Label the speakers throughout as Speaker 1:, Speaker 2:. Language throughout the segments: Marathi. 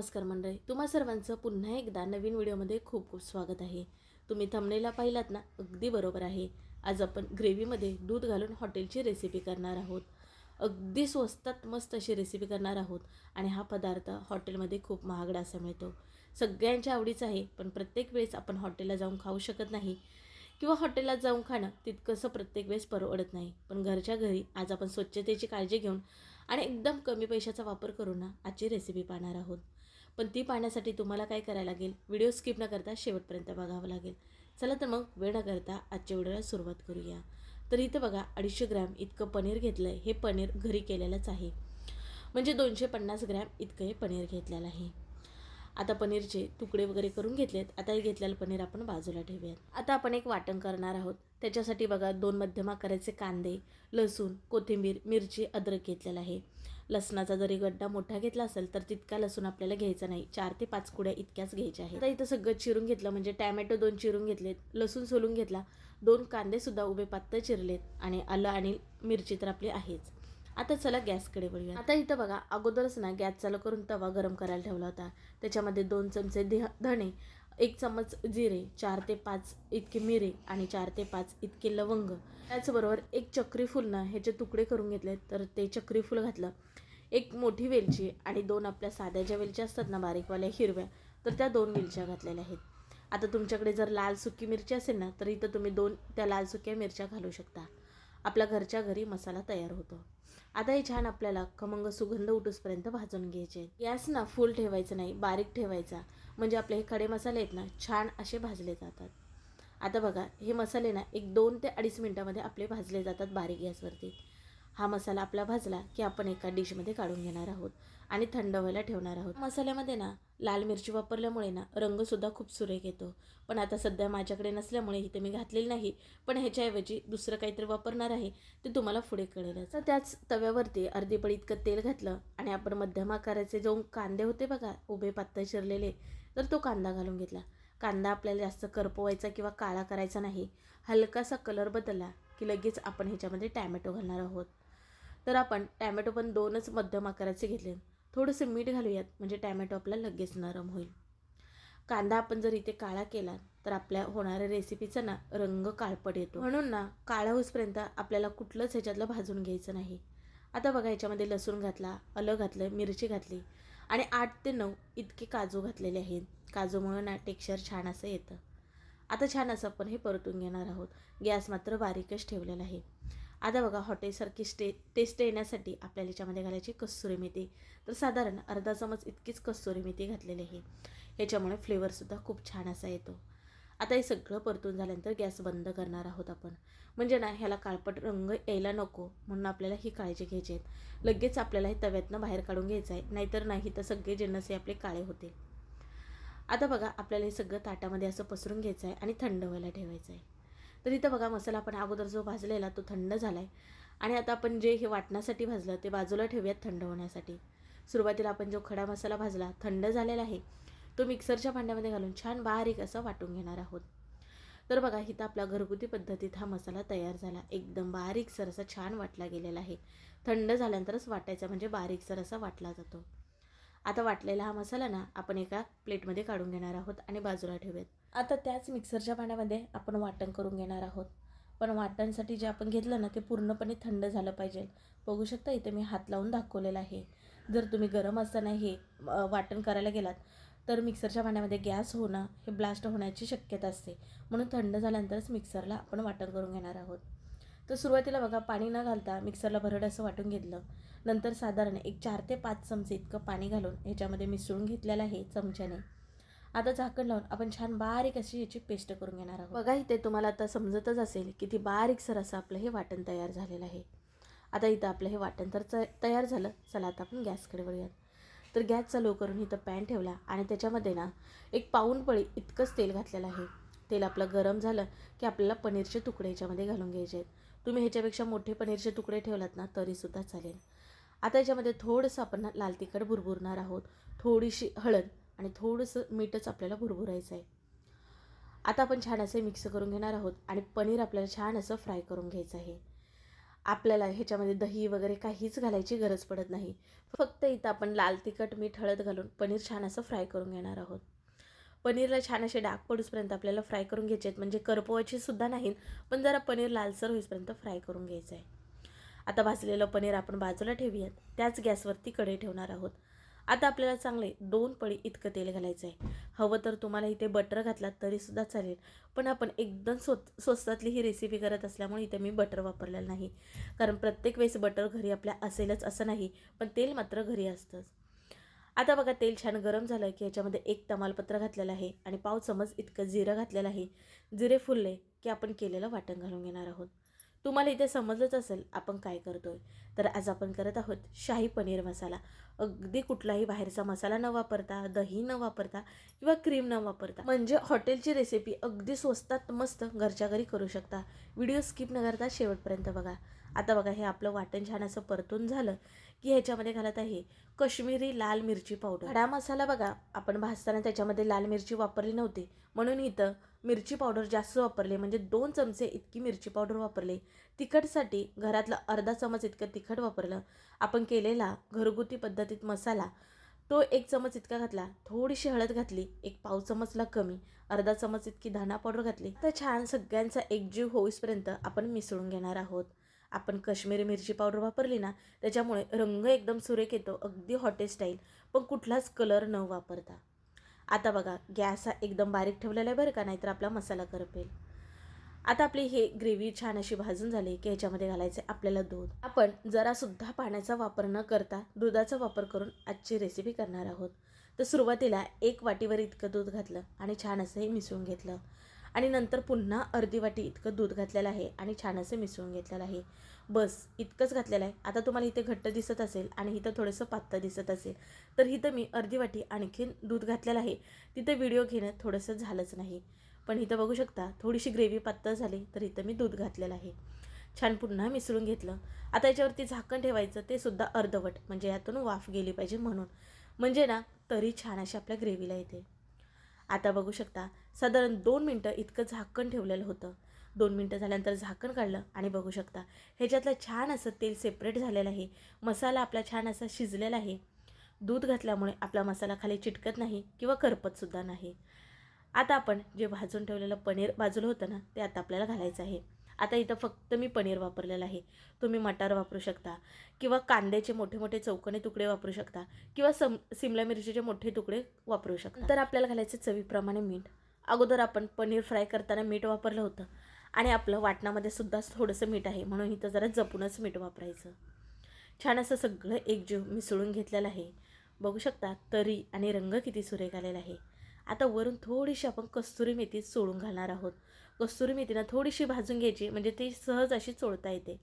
Speaker 1: नमस्कार मंडळी तुम्हा सर्वांचं पुन्हा एकदा नवीन व्हिडिओमध्ये खूप खूप स्वागत आहे. तुम्ही थंबनेला पाहिलात ना अगदी बरोबर आहे. आज आपण ग्रेव्हीमध्ये दूध घालून हॉटेलची रेसिपी करणार आहोत. अगदी स्वस्तात मस्त अशी रेसिपी करणार आहोत आणि हा पदार्थ हॉटेलमध्ये खूप महागडा असा मिळतो. सगळ्यांच्या आवडीचा आहे पण प्रत्येक वेळेस आपण हॉटेलला जाऊन खाऊ शकत नाही किंवा हॉटेलात जाऊन खाणं तितकंसं प्रत्येक वेळेस परवडत नाही. पण घरच्या घरी आज आपण स्वच्छतेची काळजी घेऊन आणि एकदम कमी पैशाचा वापर करून ना आजची रेसिपी पाहणार आहोत. पण ती पाहण्यासाठी तुम्हाला काय करायला लागेल? व्हिडिओ स्किप न करता शेवटपर्यंत बघावं लागेल. चला तर मग वेळ न करता आजच्या व्हिडिओला सुरुवात करूया. तर इथं बघा अडीचशे ग्रॅम इतकं पनीर घेतलं आहे हे पनीर घरी केलेलंच आहे. म्हणजे दोनशे पन्नास ग्रॅम इतकं हे पनीर घेतलेलं आहे. आता पनीरचे तुकडे वगैरे करून घेतलेत. आता हे घेतलेलं पनीर आपण बाजूला ठेवूयात. आता आपण एक वाटण करणार आहोत. त्याच्यासाठी बघा दोन मध्यम आकाराचे कांदे लसूण कोथिंबीर मिरची अद्रक घेतलेलं आहे. लसणाचा जरी गड्डा मोठा घेतला असेल तर तितका लसूण आपल्याला घ्यायचा नाही. चार ते पाच कुड्या इतक्याच घ्यायच्या आहेत. आता इथं सगळं चिरून घेतलं म्हणजे टॅमॅटो दोन चिरून घेतलेत लसूण सोलून घेतला दोन कांदेसुद्धा उभे पात्त चिरलेत आणि आलं आणि मिरची तर आपली आहेच. आता चला गॅसकडे वळूया आता इथं बघा अगोदरच ना गॅस चालू करून तवा गरम करायला ठेवला होता. त्याच्यामध्ये दोन चमचे ध धणे एक चमच जिरे चार ते पाच इतके मिरे आणि चार ते पाच इतके लवंग. त्याचबरोबर एक चक्री फुल ना ह्याचे तुकडे करून घेतले तर ते चक्री फुल घातलं एक मोठी वेलची आणि दोन आपल्या साध्या ज्या वेलच्या असतात ना बारीकवाल्या हिरव्या तर त्या दोन वेलच्या घातलेल्या आहेत. आता तुमच्याकडे जर लाल सुकी मिरची असेल ना तर इथं तुम्ही दोन त्या लाल सुक्या मिरच्या घालू शकता. आपल्या घरच्या घरी मसाला तयार होतो. आता हे छान आपल्याला खमंग सुगंध उठूसपर्यंत भाजून घ्यायचे. गॅस ना फुल ठेवायचं नाही बारीक ठेवायचा. म्हणजे आपले हे खडे मसाले आहेत ना छान असे भाजले जातात. आता बघा हे मसाले ना एक दोन ते अडीच मिनटामध्ये आपले भाजले जातात बारीक गॅसवरती. हा मसाला आपला भाजला की आपण एका डिशमध्ये काढून घेणार आहोत आणि थंड व्हायला ठेवणार आहोत. मसाल्यामध्ये ना लाल मिरची वापरल्यामुळे ना रंगसुद्धा खूप सुरेख येतो. पण आता सध्या माझ्याकडे नसल्यामुळे इथे मी घातलेली नाही पण ह्याच्याऐवजी दुसरं काहीतरी वापरणार आहे ते तुम्हाला पुढे कळेलच. तर त्याच तव्यावरती अर्धी पळी इतकं तेल घातलं आणि आपण मध्यम आकाराचे जो कांदे होते बघा उभे पातळ चिरलेले तर तो कांदा घालून घेतला. कांदा आपल्याला जास्त करपवायचा किंवा काळा करायचा नाही. हलकासा कलर बदलला की लगेच आपण ह्याच्यामध्ये टॅमॅटो घालणार आहोत. तर आपण टॅमॅटो पण दोनच मध्यम आकाराचे घेतले. थोडंसं मीठ घालूयात म्हणजे टॅमॅटो आपला लगेच नरम होईल. कांदा आपण जर इथे काळा केला तर आपल्या होणाऱ्या रेसिपीचा ना रंग काळपट येतो. म्हणून ना काळा होईपर्यंत आपल्याला कुठलंच ह्याच्यातलं भाजून घ्यायचं नाही. आता बघा ह्याच्यामध्ये लसूण घातला आलं घातलं मिरची घातली आणि आठ ते नऊ इतके काजू घातलेले आहेत. काजूमुळं ना टेक्स्चर छान असं येतं. आता छान असं आपण हे परतून घेणार आहोत. गॅस मात्र बारीकच ठेवलेला आहे. आता बघा हॉटेलसारखी स्टे टेस्ट येण्यासाठी आपल्याला याच्यामध्ये घालायची कस्तुरी मेथी. तर साधारण अर्धा चमच इतकीच कस्तुरी मेथी घातलेली आहे. ह्याच्यामुळे फ्लेवरसुद्धा खूप छान असा येतो. आता हे सगळं परतून झाल्यानंतर गॅस बंद करणार आहोत आपण. म्हणजे ना ह्याला काळपट रंग यायला नको म्हणून आपल्याला ही काळजी घ्यायची आहेत लगेच आपल्याला हे तव्यातनं बाहेर काढून घ्यायचं आहे नाहीतर नाही तर सगळे जिन्नस हे आपले काळे होतील. आता बघा आपल्याला हे सगळं ताटामध्ये असं पसरून घ्यायचं आहे आणि थंड व्हायला ठेवायचं आहे. तर इथं बघा मसाला आपण अगोदर जो भाजलेला तो थंड झाला आहे आणि आता आपण जे हे वाटण्यासाठी भाजलं ते बाजूला ठेवूयात थंड होण्यासाठी. सुरुवातीला आपण जो खडा मसाला भाजला थंड झालेला आहे तो मिक्सरच्या भांड्यामध्ये घालून छान बारीक असं वाटून घेणार आहोत. तर बघा इथं आपला घरगुती पद्धतीत हा मसाला तयार झाला. एकदम बारीकसर असा छान वाटला गेलेला आहे. थंड झाल्यानंतरच वाटायचा म्हणजे बारीकसर असा वाटला जातो. आता वाटलेला हा मसाला ना आपण एका प्लेटमध्ये काढून घेणार आहोत आणि बाजूला ठेवूयात. आता त्याच मिक्सरच्या पाण्यामध्ये आपण वाटण करून घेणार आहोत. पण वाटणसाठी जे आपण घेतलं ना ते पूर्णपणे थंड झालं पाहिजे. बघू शकता इथे मी हात लावून दाखवलेला आहे. जर तुम्ही गरम असताना हे वाटण करायला गेलात तर मिक्सरच्या पाण्यामध्ये गॅस होणं हे ब्लास्ट होण्याची शक्यता असते. म्हणून थंड झाल्यानंतरच मिक्सरला आपण वाटण करून घेणार आहोत. तर सुरुवातीला बघा पाणी न घालता मिक्सरला भरड असं वाटून घेतलं. नंतर साधारण एक चार ते पाच चमचे इतकं पाणी घालून ह्याच्यामध्ये मिसळून घेतलेलं आहे चमच्याने. आता झाकण लावून आपण छान बारीक अशी याची पेस्ट करून घेणार आहोत. बघा इथे तुम्हाला आता समजतच असेल की ती बारीकसर असं आपलं हे वाटण तयार झालेलं आहे. आता इथं आपलं हे वाटण तर तयार झालं. चला आता आपण गॅसकडे वळूयात. तर गॅस चालू करून इथं पॅन ठेवला आणि त्याच्यामध्ये ना एक पाऊण पळी इतकंच तेल घातलेलं आहे. तेल आपलं गरम झालं की आपल्याला पनीरचे तुकडे ह्याच्यामध्ये घालून घ्यायचे आहेत. तुम्ही ह्याच्यापेक्षा मोठे पनीरचे तुकडे ठेवलात ना तरीसुद्धा चालेल. आता याच्यामध्ये थोडंसं आपण लाल तिखट भुरभुरणार आहोत. थोडीशी हळद आणि थोडंसं मीठच आपल्याला भुरभुरायचं आहे. आता आपण छान असं मिक्स करून घेणार आहोत आणि पनीर आपल्याला छान असं फ्राय करून घ्यायचं आहे. आपल्याला ह्याच्यामध्ये दही वगैरे काहीच घालायची गरज पडत नाही. फक्त इथं आपण लाल तिखट मीठ हळद घालून पनीर छान असं फ्राय करून घेणार आहोत. पनीरला छान असे डाग पडूसपर्यंत आपल्याला फ्राय करून घ्यायचे आहेत. म्हणजे करपवायची सुद्धा नाहीत पण जरा पनीर लालसर होईपर्यंत फ्राय करून घ्यायचं आहे. आता भाजलेलं पनीर आपण बाजूला ठेवूयात. त्याच गॅसवरती कढई ठेवणार आहोत. आता आपल्याला चांगले दोन पळी इतकं तेल घालायचं आहे हवं तर तुम्हाला इथे बटर घातलात तरीसुद्धा चालेल. पण आपण एकदम स्व स्वस्तातली ही रेसिपी करत असल्यामुळे इथे मी बटर वापरलेलं नाही. कारण प्रत्येक वेळेस बटर घरी आपल्या असेलच असं नाही पण तेल मात्र घरी असतंच. आता बघा तेल छान गरम झालं की याच्यामध्ये एक तमालपत्र घातलेलं आहे आणि पाव चमच इतकं जिरं घातलेलं आहे. जिरे फुलले की आपण केलेलं वाटण घालून घेणार आहोत. तुम्हाला इथे समजलंच असेल आपण काय करतोय. तर आज आपण करत आहोत शाही पनीर मसाला. अगदी कुठलाही बाहेरचा मसाला न वापरता दही न वापरता किंवा क्रीम न वापरता. म्हणजे हॉटेलची रेसिपी अगदी स्वस्तात मस्त घरच्या घरी करू शकता. व्हिडिओ स्किप न करता शेवटपर्यंत बघा. आता बघा हे आपलं वाटण छान असं परतून झालं की ह्याच्यामध्ये घालत आहे कश्मीरी लाल मिरची पावडर खडा मसाला बघा आपण भाजताना त्याच्यामध्ये लाल मिरची वापरली नव्हती. म्हणून इथं मिरची पावडर जास्त वापरले म्हणजे दोन चमचे इतकी मिरची पावडर वापरले. तिखटसाठी घरातलं अर्धा चमच इतकं तिखट वापरलं. आपण केलेला घरगुती पद्धतीत मसाला तो एक चमच इतका घातला थोडीशी हळद घातली एक पाव चमचला कमी अर्धा चमच इतकी धाना पावडर घातली. तर छान सगळ्यांचा एकजीव होईसपर्यंत आपण मिसळून घेणार आहोत. आपण काश्मीरी मिरची पावडर वापरली ना त्याच्यामुळे रंग एकदम सुरेख येतो अगदी हॉटेल स्टाईल पण कुठलाच कलर न वापरता. आता बघा गॅस हा एकदम बारीक ठेवलेला आहे बरं का नाहीतर आपला मसाला करपेल. आता आपली हे ग्रेव्ही छान अशी भाजून झाली की ह्याच्यामध्ये घालायचं आपल्याला दूध. आपण जरासुद्धा पाण्याचा वापर न करता दुधाचा वापर करून आजची रेसिपी करणार आहोत. तर सुरुवातीला एक वाटीवर इतकं दूध घातलं आणि छान असं हे मिसळून घेतलं. आणि नंतर पुन्हा अर्धी वाटी इतकं दूध घातलेलं आहे आणि छान असं मिसळून घेतलेलं आहे. बस इतकंच घातलेलं आहे. आता तुम्हाला इथे घट्ट दिसत असेल आणि इथं थोडंसं पातळ दिसत असेल तर इथं मी अर्धी वाटी आणखीन दूध घातलेलं आहे. तिथं व्हिडिओ घेणं थोडंसं झालंच नाही. पण इथं बघू शकता थोडीशी ग्रेव्ही पातळ झाली तर इथं मी दूध घातलेलं आहे. छान पुन्हा मिसळून घेतलं. आता याच्यावरती झाकण ठेवायचं ते सुद्धा अर्धवट म्हणजे यातून वाफ गेली पाहिजे म्हणून. म्हणजे ना तरी छान अशी आपल्या ग्रेव्हीला येते. आता बघू शकता साधारण दोन मिनटं इतकं झाकण ठेवलेलं होतं. दोन मिनटं झाल्यानंतर झाकण काढलं आणि बघू शकता. ह्याच्यातलं छान असं तेल सेपरेट झालेलं आहे. मसाला आपला छान असा शिजलेला आहे. दूध घातल्यामुळे आपला मसाला खाली चिटकत नाही किंवा करपतसुद्धा नाही. आता आपण जे भाजून ठेवलेलं पनीर बाजूला होतं ना ते आता आपल्याला घालायचं आहे. आता इथं फक्त मी पनीर वापरलेलं आहे. तुम्ही मटार वापरू शकता किंवा कांद्याचे मोठे मोठे चौकणे तुकडे वापरू शकता किंवा सम सिमला मिरचीचे मोठे तुकडे वापरू शकता. तर आपल्याला घालायचे चवीप्रमाणे मीठ. अगोदर आपण पनीर फ्राय करताना मीठ वापरलं होतं. आणि आपलं वाटणामध्ये सुद्धा थोडंसं मीठ आहे. म्हणून इथं जरा जपूनच मीठ वापरायचं. छान असं सगळं एकजीव मिसळून घेतलेलं आहे. बघू शकता तरी आणि रंग किती सुरेख आलेला आहे. आता वरून थोडीशी आपण कस्तुरी मेथी सोडून घालणार आहोत. कस्तुरी मेथीनं थोडीशी भाजून घ्यायची म्हणजे ती सहज अशी चोळता येते.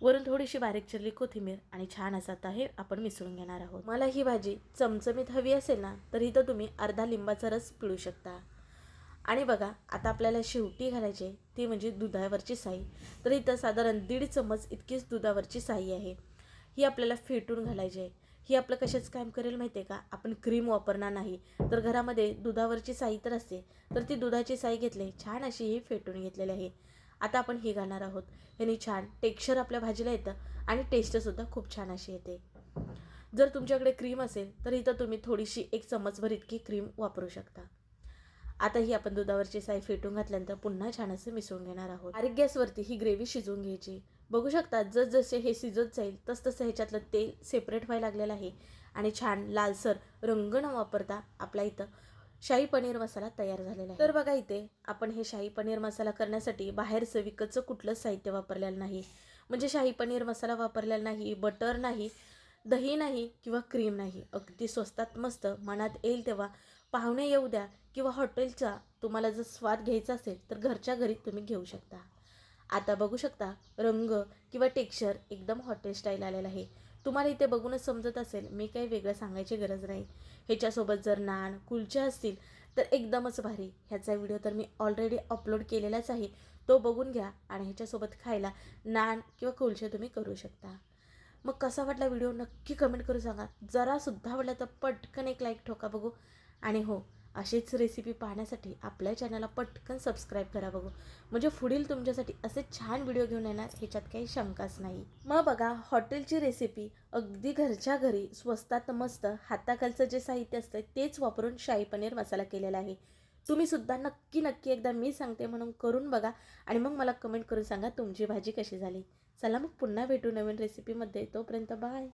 Speaker 1: वरून थोडीशी बारीक चिरली कोथिंबीर आणि छान असं आता हे आपण मिसळून घेणार आहोत. मला ही भाजी चमचमीत हवी असेल ना तर इथं तुम्ही अर्धा लिंबाचा रस पिळू शकता. आणि बघा आता आपल्याला शेवटी घालायची आहे ती म्हणजे दुधावरची साई. तर इथं साधारण दीड चमच इतकीच दुधावरची साई आहे. ही आपल्याला फेटून घालायची आहे. ही आपलं कशाच काम करेल माहिती आहे का? आपण क्रीम वापरणार नाही. तर घरामध्ये दुधावरची साई तर असते. तर ती दुधाची साई घेतली. छान अशी ही फेटून घेतलेली आहे. आता आपण ही घालणार आहोत. ह्यानी छान टेक्स्चर आपल्या भाजीला येतं आणि टेस्टसुद्धा खूप छान अशी येते. जर तुमच्याकडे क्रीम असेल तर इथं तुम्ही थोडीशी एक चमचभर इतकी क्रीम वापरू शकता. आता ही आपण दुधावरची साई फेटून घातल्यानंतर पुन्हा छान असं मिसळून घेणार आहोत. बारीक गॅसवरती ही ग्रेव्ही शिजवून घ्यायची. बघू शकता जसजसे हे शिजत जाईल तसतसं ह्याच्यातलं तेल सेपरेट व्हायला लागलेलं आहे. आणि छान लालसर रंग न वापरता आपला इथं शाही पनीर मसाला तयार झालेला आहे. तर बघा इथे आपण हे शाही पनीर मसाला करण्यासाठी बाहेरचं विकतचं कुठलंच साहित्य वापरलेलं नाही. म्हणजे शाही पनीर मसाला वापरलेला नाही बटर नाही दही नाही किंवा क्रीम नाही. अगदी स्वस्तात मस्त मनात येईल तेव्हा पाहुणे येऊ द्या किंवा हॉटेलचा तुम्हाला जर स्वाद घ्यायचा असेल तर घरच्या घरी तुम्ही घेऊ शकता. आता बघू शकता रंग किंवा टेक्स्चर एकदम हॉटेल स्टाईल आलेला आहे. तुम्हाला इथे बघूनच समजत असेल मी काही वेगळं सांगायची गरज नाही. ह्याच्यासोबत जर नान कुलच्या असतील तर एकदमच भारी. ह्याचा व्हिडिओ तर मी ऑलरेडी अपलोड केलेलाच आहे. तो बघून घ्या आणि ह्याच्यासोबत खायला नान किंवा कुलचे तुम्ही करू शकता. मग कसा वाटला व्हिडिओ नक्की कमेंट करून सांगा. जरासुद्धा वाटला तर पटकन एक लाईक ठोका बघू. आणि हो अशीच रेसिपी पाहण्यासाठी आपल्या चॅनलला पटकन सबस्क्राईब करा बघू. म्हणजे पुढील तुमच्यासाठी असे छान व्हिडिओ घेऊन येणार ह्याच्यात काही शंकाच नाही. मग बघा हॉटेलची रेसिपी अगदी घरच्या घरी स्वस्तात मस्त हाताखालचं जे साहित्य असतं तेच वापरून शाही पनीर मसाला केलेला आहे. तुम्ही सुद्धा नक्की नक्की एकदा मी सांगते म्हणून करून बघा. आणि मग मला कमेंट करून सांगा तुमची भाजी कशी झाली. चला मग पुन्हा भेटू नवीन रेसिपीमध्ये तोपर्यंत बाय